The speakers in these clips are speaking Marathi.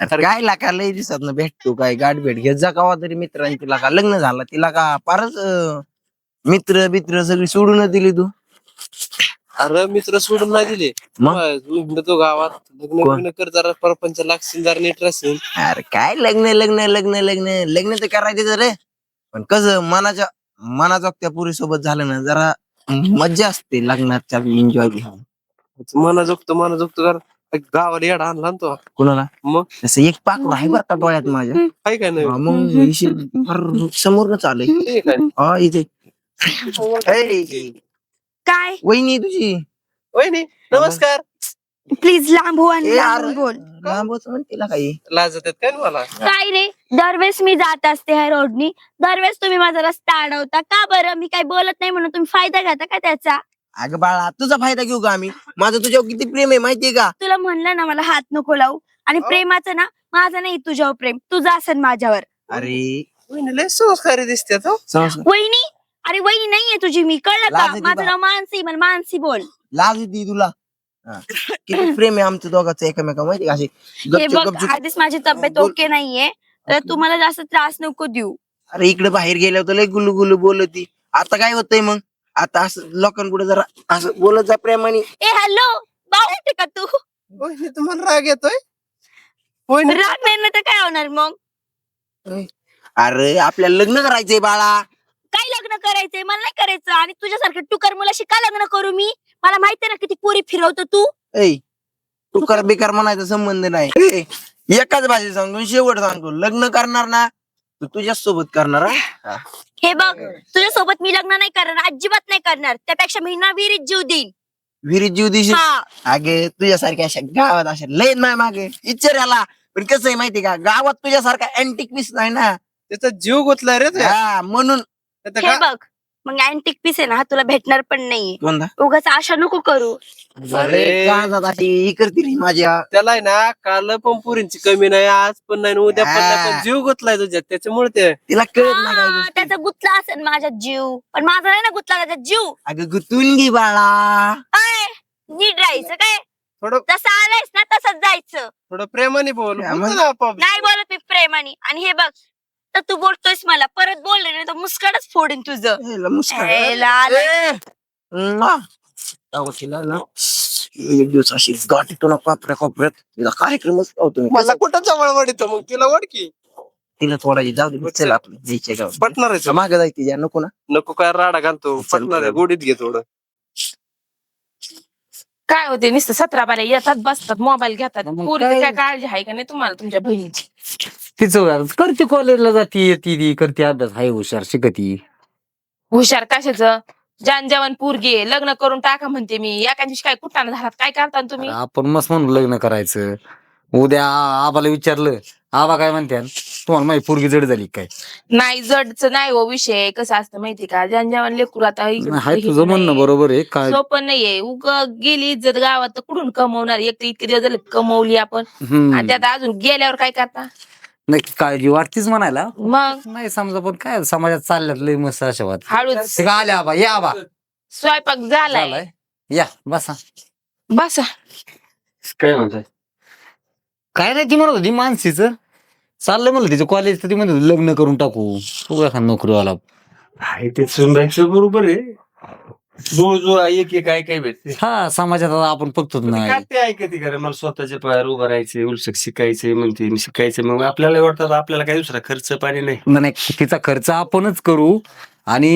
काय? लाका लय दिसत ना भेटतो काय? गाठ भेट घेत जा कवा तरी मित्रांनी तिला का? लग्न झालं तिला का फारच अं, मित्र बित्र सगळी सोडून दिली तू? अरे मित्र सोडून नाही दिले. मग? मग तो गावात. लग्न कोण? बिग्न कर जरा परपंच लागशील जरा नीट राहशील. अरे काय लग्न लग्न लग्न लग्न? लग्न तर करायचं रे पण कसं मनाच्या मनाचा त्या पुरी सोबत झालं ना जरा मज्जा असते लग्नाच्या एन्जॉय घ्यायला. मना जोगतो मना जोगतो कर गावाला येडा आणला ना तो. कुणाला? मग? तसं एक पाक आहे बरं का डोळ्यात माझ्या. काय काय नाही? हा, मग हिशेब फार समोर चालय ते काय? हा इथे. ए, काय वहिनी तुझी. वहिनी नमस्कार. प्लीज लांब हो आणि ए, लांबून अरे, बोल. लांबच म्हणते काही. लाजत आहेत काय ना मला? काय रे? दरवेळेस मी जात असते ह्या रोडनी दरवेळेस तुम्ही माझा रस्ता अडवता. का बरं? मी काही बोलत नाही म्हणून तुम्ही फायदा घेता का त्याचा? अगं बाळा तुझा फायदा घेऊ का आम्ही? माझं तुझ्यावर किती प्रेम आहे माहितीये का? तुला म्हणलं ना मला हात नको लावू. आणि अहो. प्रेमाचं ना माझं नाही तुझ्यावर प्रेम. तुझं असेल माझ्यावर. अरे. वहिनी लय संस्कारी दिसते हो. वहिनी अरे वहिनी नाहीये तुझी मी कळलं लाज का येते माझं बा. नाव मानसी मला मानसी बोल. लाज येते तुला. हा. किती प्रेम आहे आमचं दोघांचं एकमेका माहिती का? असे हे गपचूप बघ गपचूप आधीच माझी तब्येत बोल. ओके नाहीये. तर तुम्हाला जास्त त्रास नको देऊ. अरे इकडे बाहेर गेल्यावर तर लय गुलू गुलू बोलती. आता काय होतंय मग? आता असं लोकांपुढे जरा असं बोलत जा प्रेमाने. ए हॅलो बावळटे का तू? वहिनी तुम्हाला राग येतोय? वहिनी राग नाही ना तर काय होणार मग? अरे आपल्याला लग्न करायचंय बाळा. काय लग्न करायचंय? मला नाही करायचं. आणि तुझ्यासारख्या टुकार मुलाशी का लग्न करू मी? मला माहितीये ना किती पुरी फिरवतो तू. ऐ तू कर बेकार म्हणायचा संबंध नाही. ए, एकाच भाषेत सांगतो शेवट सांगतो लग्न करणार ना तू तुझ्याच सोबत करणार हा? हे. बघ तुझ्या सोबत मी लग्न नाही करणार अजिबात नाही करणार. त्यापेक्षा मी ना विहिरीत जीव देईन. विहिरीत जीव दिशी हा. अगे तुझ्यासारख्या अशा गावात अशा लय नाही मागे इच्छा पण कसं आहे माहिती का गावात तुझ्यासारखा अँटिक पीस नाही ना. त्याचा जीव गुतलाय रे ते हा म्हणून. आता हे बघ मग अँटिक पीस आहे ना हा तुला भेटणार पण नाहीये. कोणता? उगाच आशा नको करू. अरे गावात अशी ही करते रे माझ्या. त्याला आहे ना काल पण पुरींची कमी नाही आज पण नाही आणि उद्या पण नाही. पण जीव गुतलाय तुझ्यात त्याच्यामुळे ते. तिला कळत नाही काय हा, गोष्टी. त्याचा गुतला असेल माझ्यात जीव. पण माझा नाही ना गुतला त्याच्यात जीव. अगं गुतून घे बाळा. काय नीट राहायचं काय? थोडं जसं आलायस ना तसंच जायचं. थोडं प्रेमाने बोल ना आपोआप. नाही बोलत मी प्रेमाने. आणि हे बघ तर तू बोलतोयस मला. परत बोलले नाही तर मुस्काडच फोडीन तुझं. ए, ला मुस्कान. ए, लाल. ए, म्वा. अहो, तिला ना एक दिवस अशी गाठ येतो ना कोपऱ्या कोपऱ्यात. तिला कार्यक्रमच लावतो मी. मला कुठं जवळ वडितो मग तिला वडकी तिला थोडा जाऊ दे चल आपलं जायच्या गावात. पटणार आहे मागे जायची तिच्या नको ना. नको काय राडा घालतो. चल, पटणार आहे. चल. गोडीत घे थोडं. काय होते? नुसतं सतरा बाऱ्या येतात बसतात मोबाईल घेतात. मग पोरीची काय? काय काळजी आहे का नाही तुम्हाला तुमच्या बहिणीची? तिचं करते कॉलेजला जाती येते ती करते अभ्यास. हाय हुशार शिकती. हुशार कशाचं? जान जेवण पोरगी लग्न करून टाका म्हणते मी. एका दिवशी काय कुठाना झालात? काय करता तुम्ही? आपण मस्त म्हणून लग्न करायचं. उद्या आ- आबाला विचारलं. आबा काय म्हणते तुम्हाला माझी पोरगी जड झाली काय? नाही जडच नाही हो विषय. कसं असतं माहिती का? जान जेवण लेकरू आता इकडं हाय तिकडं तुझं म्हणणं नाही. बरोबर आहे. काय? सोपं नाहीये. उग गेली इज्जत गावात तर कुठून कमवणार? एक तर इतके दिवस झाले कमवली आपण. हम्म. आणि त्यात अजून गेल्यावर काय करता? नाही काळजी वाटतीच म्हणायला. मग? नाही समजा पण काय समाजात चालल्यात लय मस्त अशा वाट हळूच. ते का आले आबा? या आबा. स्वयंपाक झालाय. झालाय. या बसा. बसा. काय म्हणताय? काय नाही ती म्हणत होती मानसीचं. चाललंय म्हणलं तिचं कॉलेज तर ती म्हणत होती लग्न करून टाकू. तू एखादा नोकरीवाला. आहे ते सुनबाईचं बरोबर आहे. जो जो एक एक काय काय भेटते हा समाजात आता आपण फक्तच काय नाही. ते ऐकते का रे? मला स्वतःच्या पायावर उभं राहायचे उलसक शिकायचे म्हणते मी शिकायचं मग आपल्याला वाटतं आपल्याला काही दुसरा खर्च पाणी नाही. तिचा खर्च आपणच करू आणि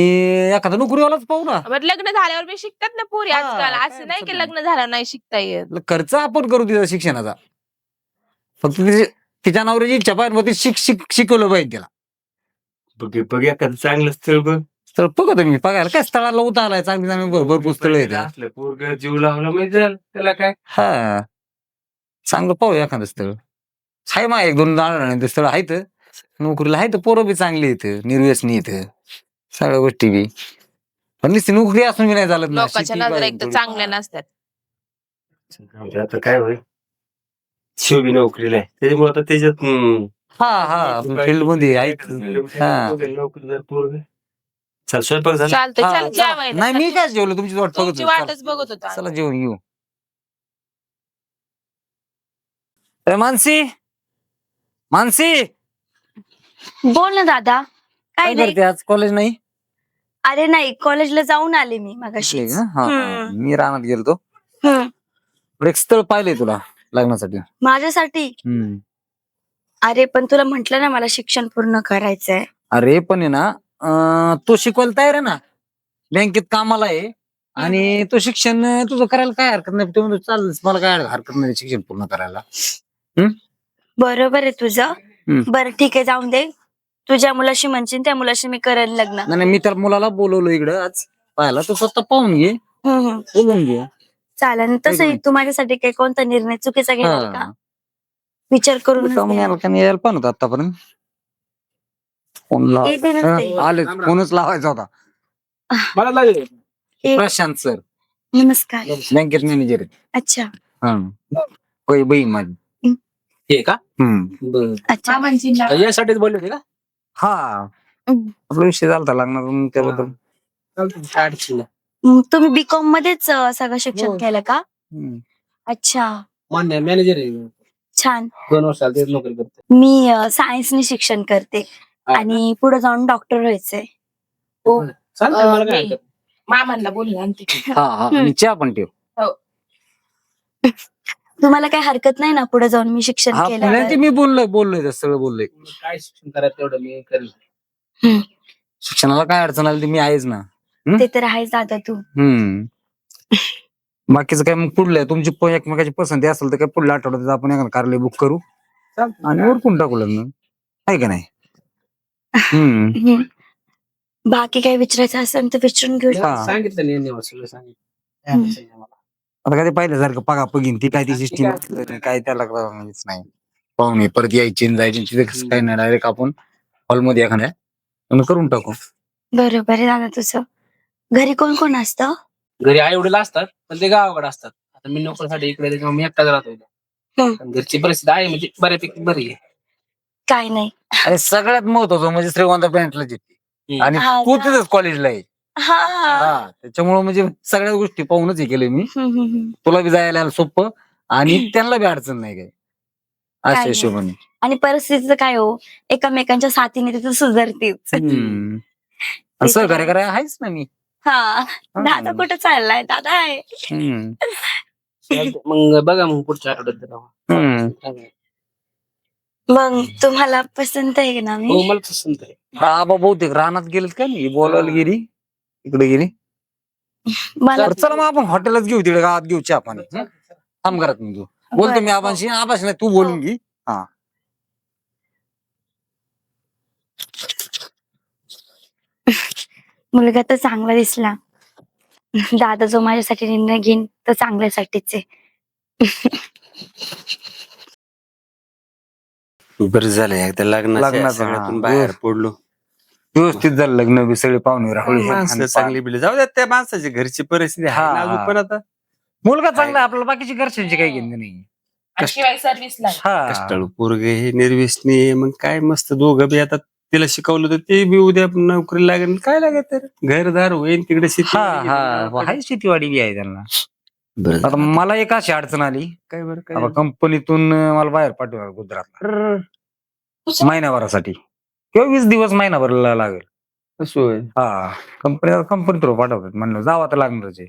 एखादा नोकरीवालाच पाहू ना. बरं, लग्न झाल्यावर बी शिकतात ना पोरी हा, आजकाल. काय असं नाही की लग्न झाल्यावर नाही शिकता येत. खर्च आपण करू तिचा शिक्षणाचा. फक्त तिची तिच्या नवऱ्याची इच्छा पाहिजे मग ती शिक शिक शिकवलं पाहिजे तिला. बघ बघ एखादं चांगलं स्थळ बघ. तर बघा तुम्ही बघायला. काय स्थळाला उतारलाय चांगली चांगली भर- भरपूर स्थळ असलं पोरग जीव लावला माहिती झालं त्याला काय? हा. चांगलं पाहू एखादं स्थळ. हाय मा एक दोन जाणार स्थळ आहेत. नोकरीला आहेत पोरं बी चांगली येतं निर्व्यसनी येतं सगळ्या गोष्टी बी. पण नुसती नोकरी असून बी नाही चालत ना लोकांच्या शेती नजर पाहिजे एक तर थोडी. चांगल्या नसतात. म्हणजे आता काय होईल? शिवबी नोकरीला आहे. त्याच्यामुळे आता त्याच्यात हम्म, हा हा. फील्डमध्ये आहेत. हा. पोरग? चल स्वयंपाक झाला. चालतंय हा, चल जेवायला नाही मी काय जेवलो? तुमची वाट बघत तुमची होतो. वाटच बघत होता चला जेवण घेऊ. ए मानसी? मानसी? बोल ना दादा. काय काय नाही. करते आज? कॉलेज नाही? अरे नाही. कॉलेजला जाऊन आले मी मगाशी? हा, हा. हम्म. मी रानात गेलतो. एक स्थळ पाहिलंय तुला लग्नासाठी. माझ्यासाठी? हम्म. अरे पण तुला म्हंटल ना मला शिक्षण पूर्ण करायचंय. अरे पण आहे ना अं, तो शिकवायला तयार आहे ना? बँकेत कामाला आहे आणि तो शिक्षण अं, तुझं करायला काय हरकत नाही? तो म्हणतो चालेल मला काय हरकत नाही शिक्षण पूर्ण करायला. बरोबर आहे तुझं. हम्म. बरं ठीक आहे जाऊन दे. तुझ्या मुलाशी म्हणशील त्या मुलाशी मी करेन लग्न. नाही नाही, मी त्या मुलाला बोलवलं इकडं आज. पाहायला तो स्वतः पाहून घे. हम्म, हम्म. बोलून घे. चालेल तसंही. तू माझ्यासाठी काही कोणता निर्णय चुकीचा घेणार का? हा. विचार करून का म्हणे याला का नाही यायला पण होता आतापर्यंत. फोन लाव आले फोनच लावायचा होता. मला लागेल. प्रशांत सर. नमस्कार. बँकेत मॅनेजर आहेत. अच्छा. हा. होय बहीण माझी. हे. का? हम्म बर. अच्छा. यासाठीच बोलले होते का? हा. हम्म. आपला विषय झालता लागणार मग त्याबद्दल. चालतंय, काय अडचण नाही. मग तुम्ही बीकॉम मध्येच अं, सगळं शिक्षण हो. केलं का? हम्म. अच्छा. मान्य मॅनेजर आहे. छान. दोन वर्ष तेच नोकरी करते मी सायन्सने शिक्षण करते. आणि पुढे जाऊन डॉक्टर व्हायचंय. चालतंय मला काय मामांना बोलून आणते. हा हा. आणि चहा पण ठेव. तुम्हाला काही हरकत नाही ना पुढे जाऊन मी शिक्षण हा केलं नाही ते तर? मी बोललोय बोललोय ते सगळं बोललोय. काय शिक्षण करायचं तेवढं मी करेल शिक्षणाला काय अडचण आली ती मी आहेच ना. ते तर आहेच दादा तू. हम्म. बाकीचं काय मग पुढलं तुमची प- एकमेकाची पसंती असेल तर काय पुढल्या आठवड्यात आपण एखादं कारले बुक करू. चालतंय. आणि उरकून टाकू लग्न. आहे का नाही? हम्म हम्म. बाकी काही विचारायचं असेल तर विचारून घेऊ हा. सांगितलं नाही यांनी सांगितलं हम्म. काय अडचण नाही मला. आता काय ते पाहिल्यासारखं पगा पगीन ती काय ती सिस्टीम काय त्याला हेच नाही पाहुणे परत यायची आणि जायची तिथे कसं काय नाही डायरेक्ट आपण हॉलमध्ये एखाद्या आणि करून टाकू बरोबर आहे दादा तुझं घरी कोण कोण असतं घरी आई वडील असतात पण ते गावाकडे असतात आता मी नोकरीसाठी इकडे त्याच्यामुळे मी एकटाच राहतो इथे. हम्म. पण घरची परिस्थिती आहे म्हणजे बऱ्यापैकी बरी आहे काय नाही आणि सगळ्यात महत्वाचं म्हणजे श्रीगोंदा बँकला जिथे. आणि हा तू का? तिथेच कॉलेजला आहे हा हा हा त्याच्यामुळे म्हणजे सगळ्या गोष्टी पाहूनच हे केलंय मी हम्म, हम्म, हम्म. तुला बी जायला सोपं आणि त्यांना बी अडचण नाही काय अशा नाही. हिशोबाने आणि परिस्थितीचं काय हो एकमेकांच्या साथीने तिथं सुधारतीच हम्म. ते तर सहकार्य आहे. करायला आहेच ना मी हा दादा कुठं चाललाय दादा आहे हम्म. मग बघा मग पुढच्या आठवड्यात जरा. हम्म. मग तुम्हाला पसंत आहे ना हो मी मला पसंत आहे. हा आबा बहुतेक रानात गेलेत का नाही? बोलायला गेली? इकडे गेली? मला चला मग आपण हॉटेलच घेऊ तिकडे गावात घेऊ चहा पाणी. हं? थांब घरात मी घेऊ बोलतो मी बरं. आबांशी. आबाशी नाही तू बोलून घे. मुलगा तर चांगला दिसला. दादा जो माझ्यासाठी निर्णय घेईन तर चांगल्यासाठीच आहे. बरं झालं एकदा लग्नाच्या लग्नाचं, सगळ्यातून हा. बाहेर पडलो. व्यवस्थित झालं लग्न बी सगळे पाहुणे राहुळे माणसं चांगली बिली. जाऊ द्या त्या माणसाची घरची परिस्थिती आहे हा, नाजूक हा. पण आता? मुलगा चांगला आहे, आपल्याला बाकीची घरच्यांची काही घेणं नाही आणि शिवाय सर्व्हिसला हा. कष्टाळू पोरग हे निर्व्यसनी आहे, मग काय मस्त दोघं बी आता तिला शिकवलं तर ते बी उद्या नोकरी लागेल. काय लागेल तर? घरदार होईल तिकडे शेती हा हा. शेतीवाडी बी आहे त्यांना. बरं आता मला एक अशी अडचण आली. काय बरं आता काय कंपनीतून मला बाहेर पाठवणार गुजरातला. रर, महिन्याभरासाठी किंवा वीस दिवस महिनाभरला लागेल. असं होय. हा कंपनी कंपनी थ्रू पाठवतात. म्हणलं जावं तर लागणारच आहे.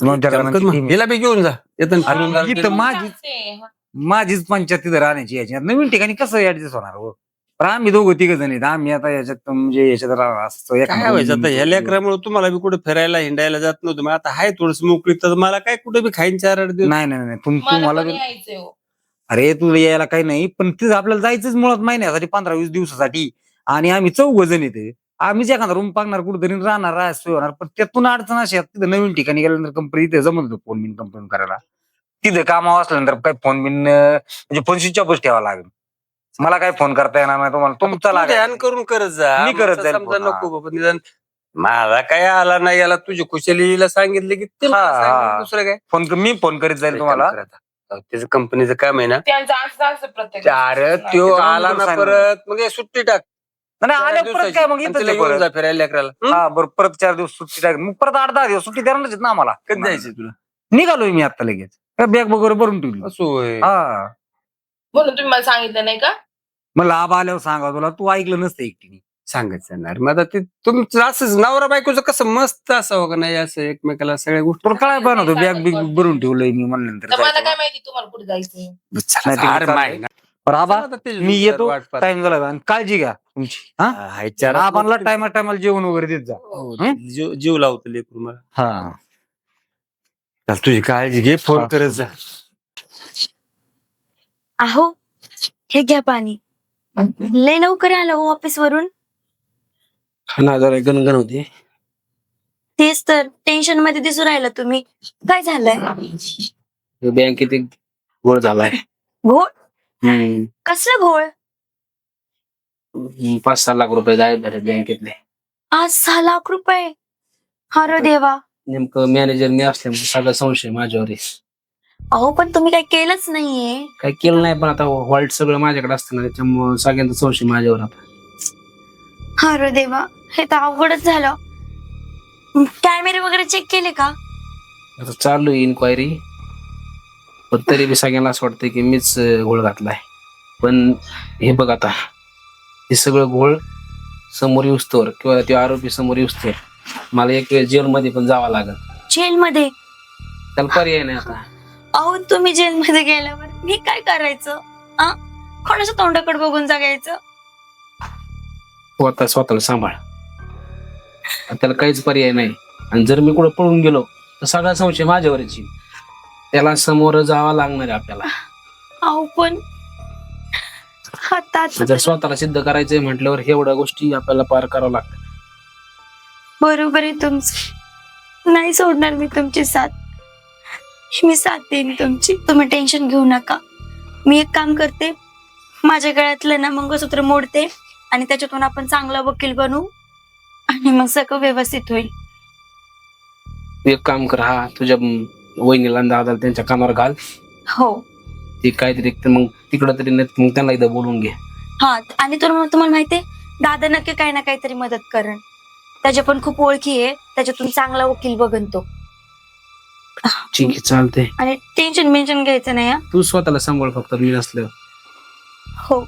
दोन चार हरकत जणांची मग. team आहे. हिला बी घेऊन जा. इथं माझीच पंचायत तिथं राहण्याची याची. नवीन ठिकाणी कसं ऍडजस्ट होणार हो? पण आम्ही दोघं तिघ जण आहेत. आम्ही आता याच्यात म्हणजे याच्यात रा- असं एका काय व्हायचं आता? ह्या लेकरामुळे तुम्हाला बी कुठे फिरायला हिंडायला जात नव्हतं. मग आता हाय थोडस मोकळी. तर मला काय कुठे बी खाईन चार आठ दिवस नाही नाही नाही. तुम- मला तुम्हाला पण बी- यायचंय हो. अरे तुला यायला काही नाही. पण तिथं आपल्याला जायचंच मुळात महिन्यासाठी पंधरा वीस दिवसासाठी. आणि आम्ही चौघ जण येते आम्हीच एखादा रूम पागणार कुठेतरी राहणार राहायला सोय होणार. पण त्यातून अडचण अशी आहे, तिथं नवीन ठिकाणी गेल्यानंतर कंपनी तिथे जमत होतं फोन बिन कंपनी करायला. तिथं कामावर असल्यानंतर काही फोन बिन म्हणजे फोन स्विच ऑफच ठेवा लागेल. मला काय फोन करता येणार नाही तुम्हाला? तुमचा तू लागेल ध्यान करून करत जा. मी करत जाईल समजा फोन. नको बाबा निदान. मला काय आला नाही याला तुझी कुशलीला सांगितलं की ते मला हा. दुसरं काय? फोन मी फोन करीत जाईल तुम्हाला. त्याचं कंपनीचं काम आहे ना. त्यांचं असं असं प्रत्येक अरे त्याच्यामुळे आला ना सांगितलं. परत. मग हे सुट्टी टाक. नाही चार आल्या परत दिवसाची. काय मग? आणि इथंच तिला आहे घेऊन परत. जा फिरायला लेकराला. हं? हा बरं परत चार दिवस सुट्टी टाक. मग परत आठ दहा दिवस सुट्टी देणारच आहेत ना आम्हाला. कधी जायचं तुला? निघालोय मी आता लगेच. बॅग वगैरे भरून ठेवली. असं होय. हा. म्हणून तुम्ही मला सांगितलं नाही का? मला आबा आल्यावर सांगा तुला. तू ऐकलं नसतं एकटीने. सांगायचं ना मग आता ते तुमचं असंच नवरा बायकोचं कसं मस्त असावं का नाही असं एकमेकाला सगळ्या गोष्टी. तुला काय बनवतो? बॅग बिग भरून ठेवलंय मी म्हणल्यानंतर तर मला जायचं. काय माहिती तुम्हाला कुठे जायचं मी येतो. टाइम झाला आणि काळजी घ्या तुमची हा? आबाला टायमा टायमाला जेवण वगैरे देत जा. हो, हं? जीव जीव लावतो लेकरू मला. हा. चल, तुझी काळजी घे फोन हा. करत जा. अहो हे घ्या पाणी. लय लवकर आलं हो ऑफिस वरून. ना जरा गणगण होती. तेच तर टेन्शनमध्ये दिसू राहिलं तुम्ही. काय झालंय? बँकेत एक गोळ झालाय. घोळ? हम्म. कसलं घोळ? पाच सहा लाख रुपये गायब झाले बँकेतले आज सहा लाख रुपये? अरे देवा. नेमकं मॅनेजर मी असल्यामुळे सगळा संशय माझ्यावर आहे. अहो पण तुम्ही काही केलंच नाहीये. काही केलं नाही पण आता हॉल्ट सगळं माझ्याकडे असतं ना त्याच्यामुळे सगळ्यांचा संशय माझ्यावर आता. अरे देवा हे तर अवघडच झालं. कॅमेरे वगैरे चेक केले का? आता चालू आहे इन्क्वायरी पण तरी बी सगळ्यांना असं वाटतं की मीच अं, घोळ घातलाय. पण हे बघ आता हे सगळं घोळ समोर येऊस्तोवर किंवा ते आरोपी समोर येऊस्तोवर. मला एक वेळ जेलमध्ये पण जावं लागेल. जेलमध्ये? त्याला पर्याय नाही आता. अहो तुम्ही जेलमध्ये गेल्यावर मी काय करायचं? आ? कोणाच्या तोंडाकडे बघून जगायचं? स्वतः स्वतःला सांभाळ. त्याला काहीच पर्याय नाही. आणि जर मी कुठं पळून गेलो तर सगळा संशय माझ्यावरच येईल. त्याला समोर जावं लागणार आहे आपल्याला. अहो पण जर स्वतःला सिद्ध करायचंय म्हटल्यावर एवढ्या गोष्टी आपल्याला पार करावं लागतात बरोबर आहे तुमचं. नाही सोडणार मी तुमची साथ. मी साथ देईन तुमची. तुम्ही टेन्शन घेऊ नका. मी एक काम करते. माझ्या गळ्यातलं ना मंगळसूत्र मोडते आणि त्याच्यातून आपण चांगला वकील बनवू आणि मग सगळं व्यवस्थित होईल. तू एक काम कर हा तुझ्या वहिनीला आणि दादाला त्यांच्या कानावर घाल. हो. ते काहीतरी एक तर मग तिकडं तरी नाही मग त्यांना एकदा बोलवून घे. हा आणि तुम्हाला तुम्हाला माहितीये दादा नक्की काही ना काहीतरी मदत करण त्याच्या पण खूप ओळखी आहे. त्याच्यातून चांगला वकील बघन तो. ठीक आहे चालते आणि टेन्शन मेन्शन घ्यायचं नाही हा. तू स्वतःला सांभाळ फक्त मी नसलं हो.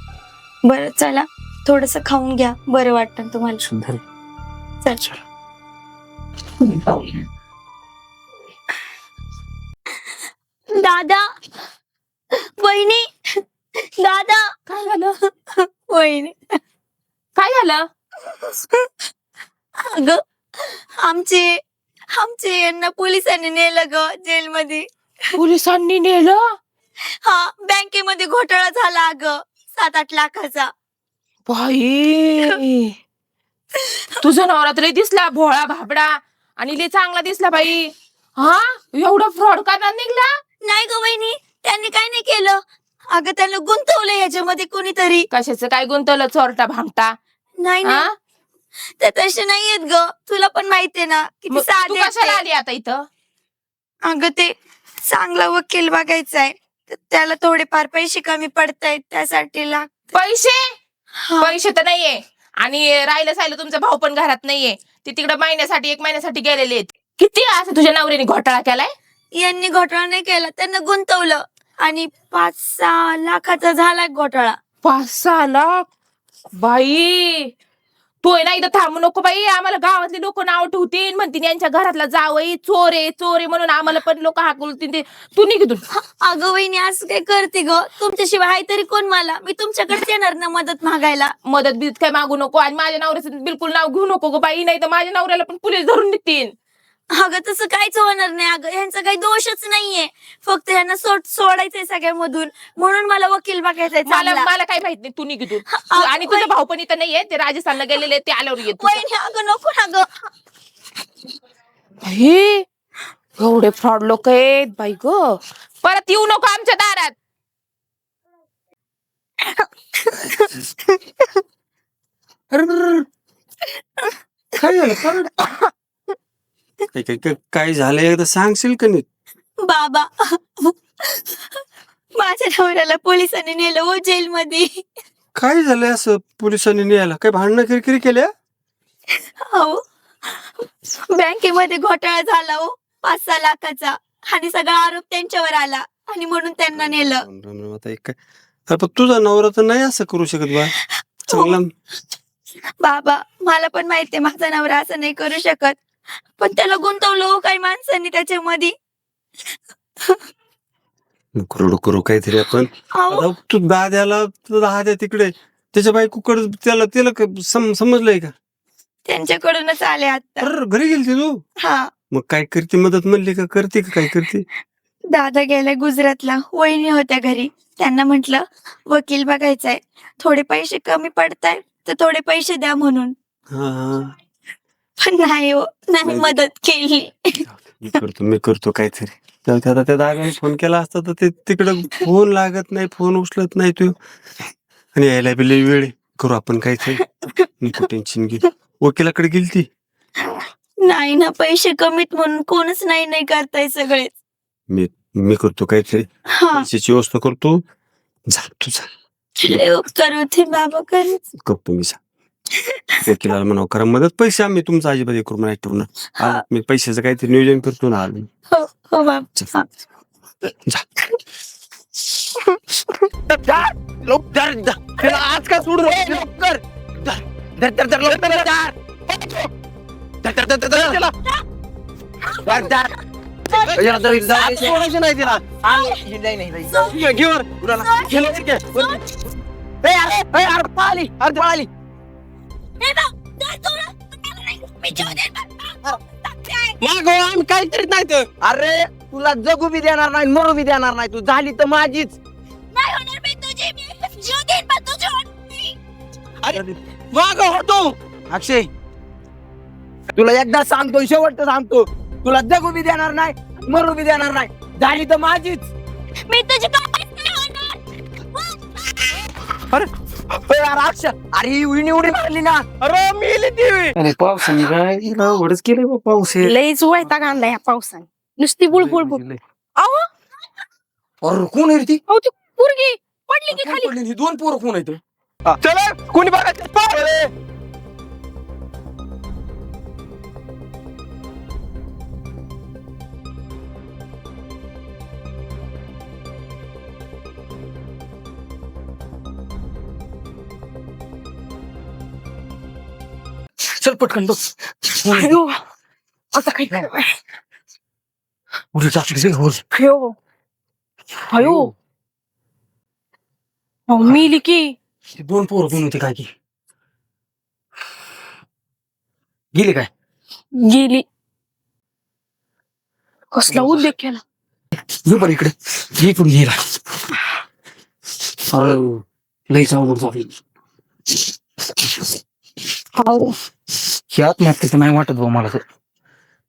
बरं चला. थोडस खाऊन घ्या. बरं वाटतं तुम्हाला. सुंदर चल. दादा वहिनी. दादा. काय झालं? वहिनी. काय झालं? अग आमचे आमचे यांना पोलिसांनी नेलं ग जेलमध्ये. पोलिसांनी नेलं? हा बँकेमध्ये घोटाळा झाला अग सात आठ लाखाचा. बाई! तुझा नवरा तरी दिसला भोळा भाबडा आणि लय चांगला दिसला बाई. हा? एवढा फ्रॉड करणार निघला? नाही ग वहिनी त्यांनी काय नाही केलं. अगं त्यांना गुंतवलं याच्यामध्ये कोणीतरी. कशाचं काय गुंतवलं? चोरटा भामटा नाही. हा? ना ते तसे नाहीयेत ग. तुला पण माहितीये ना किती मग तू साधे आहेत कशाला ते. आली आता इथं? अगं ते चांगला वकील बघायचा आहे. तर त्याला थोडेफार पैसे कमी पडतायत त्यासाठी लाग पैसे? हा. पैसे तर नाहीये. आणि राहिलं सायलं तुमचा भाऊ पण घरात नाहीये. ते तिकडे महिन्यासाठी एक महिन्यासाठी गेलेले आहेत. किती असं तुझ्या नवऱ्याने घोटाळा केलाय? यांनी घोटाळा नाही केला त्यांना गुंतवलं. आणि पाच सहा लाखाचा झाला घोटाळा. पाच सहा लाख? बाई! तू आहे ना इथं थांबू नको बाई आम्हाला गावातले लोक नाव ठेवतील म्हणतील यांच्या घरातला जावई चोरे चोरे म्हणून आम्हाला पण लोक हाकलतील ते. तू निघ इथून. अगं वहिनी असं काय करते ग? तुमच्याशिवाय आहे तरी कोण मला? मी तुमच्याकडे येणार ना मदत मागायला. मदत बिदत काय मागू नको आणि माझ्या नवऱ्याचं बिलकुल नाव घेऊ नको ग बाई नाही तर माझ्या नवऱ्याला पण पोलीस धरून देतील अगं तसं काहीच होणार नाही. अगं ह्यांचा काही दोषच नाहीये. फक्त ह्यांना सोड सोडायचंय सगळ्यामधून. म्हणून मला वकील बघायचंय मला चांगला. मला काही माहीत नाही तू निघ इथून अगं, आणि तुझा भाऊ पण इथं नाहीये. ते राजस्थानला गेलेले ते आल्यावर येत वहिनी अगं नको ना ग. हे एवढे फ्रॉड लोक आहेत बाई ग. परत येऊ नको आमच्या दारात. काय झालं? काय काय- काय- काय- काय झालं एकदा सांगशील का नाही बाबा माझ्या नवऱ्याला पोलिसांनी नेलं हो जेलमध्ये. काय झालं असं पोलिसांनी न्यायला? काय भांडणं किरकिरी केल्या? हो बँकेमध्ये घोटाळा झाला हो पाच सहा लाखाचा. आणि सगळा आरोप त्यांच्यावर आला आणि म्हणून त्यांना नेलं. राम राम राम, आता एक काय? अरे पण तुझा नवरा तर नाही असं करू शकत बा. चांगला बाबा मला पण माहितीये माझा नवरा असं नाही करू शकत. पण त्याला गुंतवलं हो काही माणसांनी त्याच्यामध्ये. करू करू काहीतरी आपण. अहो, आता तू दाद्याला दाद्या तिकडे. त्याच्या बायकोकडे त्याला त्याला क- सम- समजलंय का? त्यांच्याकडूनच आले आता अरे घरी गेलती तू? हा. मग काय करते? मदत म्हणली का? करते का काय करते? दादा गेलाय गुजरातला. वहिनी होत्या घरी. त्यांना म्हंटल वकील बघायचाय. थोडे पैसे कमी पडताय तर थोडे पैसे द्या म्हणून. हा. पण नाही हो नाही नाही. मदत केली. मी करतो मी करतो काहीतरी. तर त्या- त्या दादाने फोन केला असता तर ते तिकडं फोन लागत नाही फोन उचलत नाही तू. आणि यायला बी लई वेळ आहे. करू आपण काहीतरी? नको टेन्शन घे वकिलाकडे गेली ती? नाही ना पैसे कमीत म्हणून कोणच नाही नाही करताय सगळे मी मी करतो काहीतरी. हा. पैशाची व्यवस्था करतो. जा तू जा. उपकार होते बाबा खरंच करतो मी जा. वकिलाला म्हणावं करा मदत पैसे आम्ही तुमचा अजिबात हे करू नाही ठेवणार हा. आ, मी पैशाचं काहीतरी नियोजन करतो ना आम्ही हो हो बाबा जा. जा लवकर धर, धर. त्याला आज काय सोडू नको, लवकर धर, धर, धर, धर, लवकर धर. धर, धर, धर, धर, धर, त्याला. धर, धर. याला धर, धर, आज सोडायचं नाही तिला. हे. घे, वर. घे लवकर, घे. ए, अरे, ए, अरे, पळाली, अरे, पळाली. मागं हो, आम्ही काहीतरी नाही तर. अरे तुला जगू बी देणार नाही मरू बी देणार नाही. तू झाली तर माझीच. माग होतो अक्षय तुला एकदा सांगतो शेवट सांगतो. तुला जगू बी देणार नाही मरू बी देणार नाही. झाली तर माझीच. मी तुझी अरे अरे ही उडी उडी मारली ना. अरे मी ती. अरे पावसाने काय अवघडच केलंय बा पाऊस हे. लईच वैताग आणलाय ह्या पावसाने. नुसती बुळबुळ बुळ लय. अहो. अरे कोण आहे रे ती? अहो ती पोरगी पडली की खाली. पडली? ही दोन पोरं कोण आहेत? चला कोणी बघायचं चल पटकन बघ अयो, आता? उडी टाकली रे, वर. अयो अयो अहो, मेली की? दोन पोरं कोण होती काय की. गेली काय? गेली. कसला उद्योग केला? ये बरं इकडे. ये इकडून गेला अरे लई अवघड झाली ही आत्महत्येचं नाही वाटत भाऊ मला तर.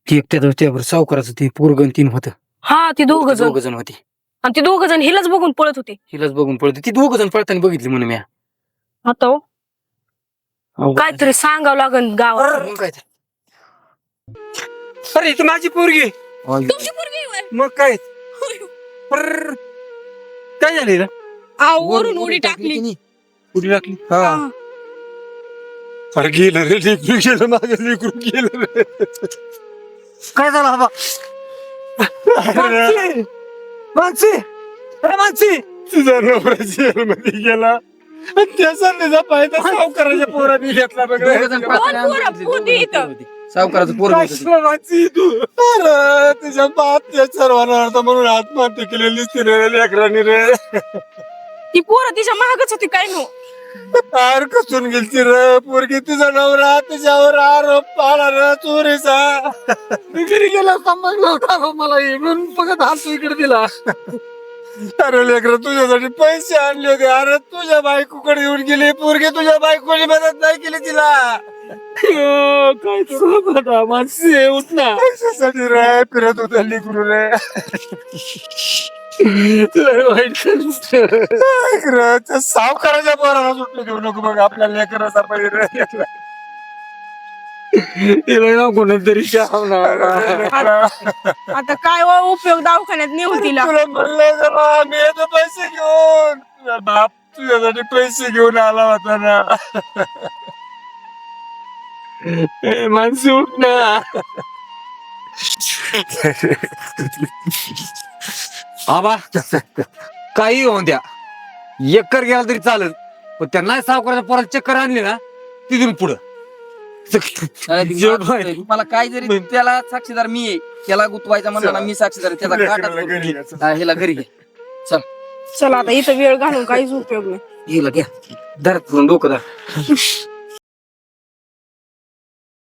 ती एकट्या त्यावर सावकाराचं ते पोरगण तीन होतं. हा ती दोघ जण दोघ जण. होती. आणि ती दोघ जण हिलाच बघून पळत होते. हिलाच बघून पळते ती दोघ जण पळताना बघितली म्हणून मी. आता हो, काहीतरी सांगावं लागन गावात. मग काय ते? अरे इथं माझी पोरगी. आहे. तुमची पोरगी होय? मग काय. काय झालं हिला? अहो, वरून उडी टाकली. तिने. उडी टाकली? हा. अरे गेलं रे लेकरू गेलं माझं लेकरू गेलं रे. काय झालं बाबा? अरे, मानसी! अरे मानसी! तुझा नवरा गेला. आणि त्या संधीचा फायदा सावकाराच्या पोरांनी घेतला बघ. रे. सावकाराचं पोरं काय होतं ते. अरे तुझ्या बाप त्या सर्वांना अर्थ म्हणून आत्महत्या केलेली रे लेकरांनी रे. ती पोरं तिच्या महागच होती काय नो? आर कसून गेलती रे पोरगी तुझा नवरा तुझ्यावर आरोप पाडा रे चोरीचा. मी घरी गेला समजलं होता मला येऊन बघत हात इकडे दिला. अरे लेकर तुझ्यासाठी पैसे आणले होते. अरे तुझ्या बायकोकडे येऊन गेली. पोरगी तुझ्या बायकोने मदत नाही केली तिला. अयो, काय तुला माणसे उठ ना पैशासाठी रे फिरत होता लेकरू रे. त्या सावकाराच्या पोराला सुटलं देऊ नको बघ आपल्या लेकराचा पहिले. तिला ना कोणतरी आता काय व उपयोग दवाखान्यात नेऊन तिला? तुला म्हणलं जरा मी येतो पैसे घेऊन. तुझा बाप तुझ्यासाठी पैसे घेऊन आला होता ना. ए, माणसे उठ ना. आबा काही होऊन द्या एकर गेला तरी चालेल पण त्या नाही सावकाराच्या पोराला चक्कर आणली ना तिथून पुढं. मला काय जरी त्याला साक्षीदार मी आहे त्याला गुतवायचा म्हणलं ना मी साक्षीदार आहे, त्याचा काटाच घरी. घे. हा, घरी घे चला आता इथं वेळ घालून काहीच उपयोग नाही हिला घ्या धर डोकं धर